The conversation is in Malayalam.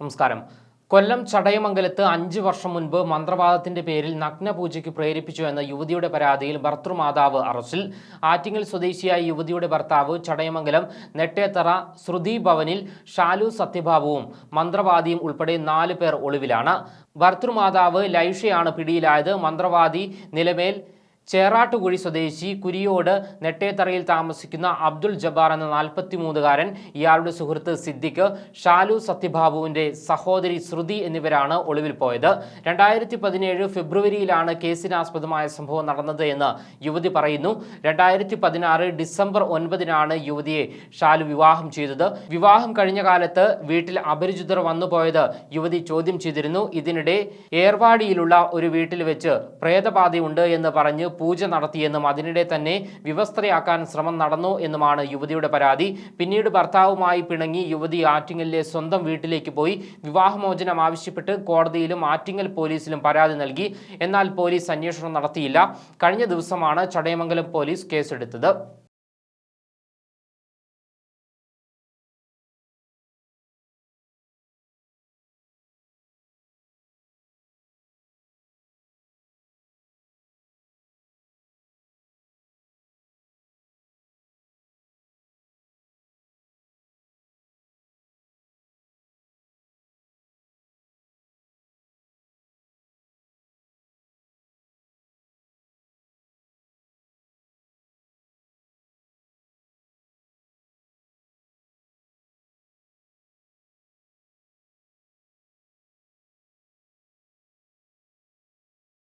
നമസ്കാരം. കൊല്ലം ചടയമംഗലത്ത് അഞ്ച് വർഷം മുൻപ് മന്ത്രവാദത്തിന്റെ പേരിൽ നഗ്നപൂജയ്ക്ക് പ്രേരിപ്പിച്ചു എന്ന യുവതിയുടെ പരാതിയിൽ ഭർത്തൃമാതാവ് അറസ്റ്റിൽ. ആറ്റിങ്ങൽ സ്വദേശിയായ യുവതിയുടെ ഭർത്താവ് ചടയമംഗലം നെട്ടേത്തറ ശ്രുതി ഭവനിൽ ഷാലു സത്യഭാവവും മന്ത്രവാദിയും ഉൾപ്പെടെ നാല് പേർ ഒളിവിലാണ്. ഭർത്തൃമാതാവ് ലൈഷയാണ് പിടിയിലായത്. മന്ത്രവാദി നിലമേൽ ചേറാട്ടുകുഴി സ്വദേശി കുരിയോട് നെട്ടേത്തറയിൽ താമസിക്കുന്ന അബ്ദുൾ ജബാർ എന്ന നാൽപ്പത്തിമൂന്നുകാരൻ ഇയാളുടെ സുഹൃത്ത് സിദ്ദിഖ് ഷാലു സത്യബാബുവിന്റെ സഹോദരി ശ്രുതി എന്നിവരാണ് ഒളിവിൽ പോയത്. രണ്ടായിരത്തി പതിനേഴ് ഫെബ്രുവരിയിലാണ് കേസിനാസ്പദമായ സംഭവം നടന്നത് എന്ന് യുവതി പറയുന്നു. രണ്ടായിരത്തി പതിനാറ് ഡിസംബർ ഒൻപതിനാണ് യുവതിയെ ഷാലു വിവാഹം ചെയ്തത്. വിവാഹം കഴിഞ്ഞ കാലത്ത് വീട്ടിൽ അപരിചിതർ വന്നുപോയത് യുവതി ചോദ്യം ചെയ്തിരുന്നു. ഇതിനിടെ ഏർവാടിയിലുള്ള ഒരു വീട്ടിൽ വെച്ച് പ്രേതബാധയുണ്ട് എന്ന് പറഞ്ഞ് പൂജ നടത്തിയെന്നും അതിനിടെ തന്നെ വിവസ്ത്രയാക്കാൻ ശ്രമം നടന്നു എന്നുമാണ് യുവതിയുടെ പരാതി. പിന്നീട് ഭർത്താവുമായി പിണങ്ങി യുവതി ആറ്റിങ്ങലിലെ സ്വന്തം വീട്ടിലേക്ക് പോയി വിവാഹമോചനം ആവശ്യപ്പെട്ട് കോടതിയിലും ആറ്റിങ്ങൽ പോലീസിലും പരാതി നൽകി. എന്നാൽ പോലീസ് അന്വേഷണം നടത്തിയില്ല. കഴിഞ്ഞ ദിവസമാണ് ചടയമംഗലം പോലീസ് കേസെടുത്തത്.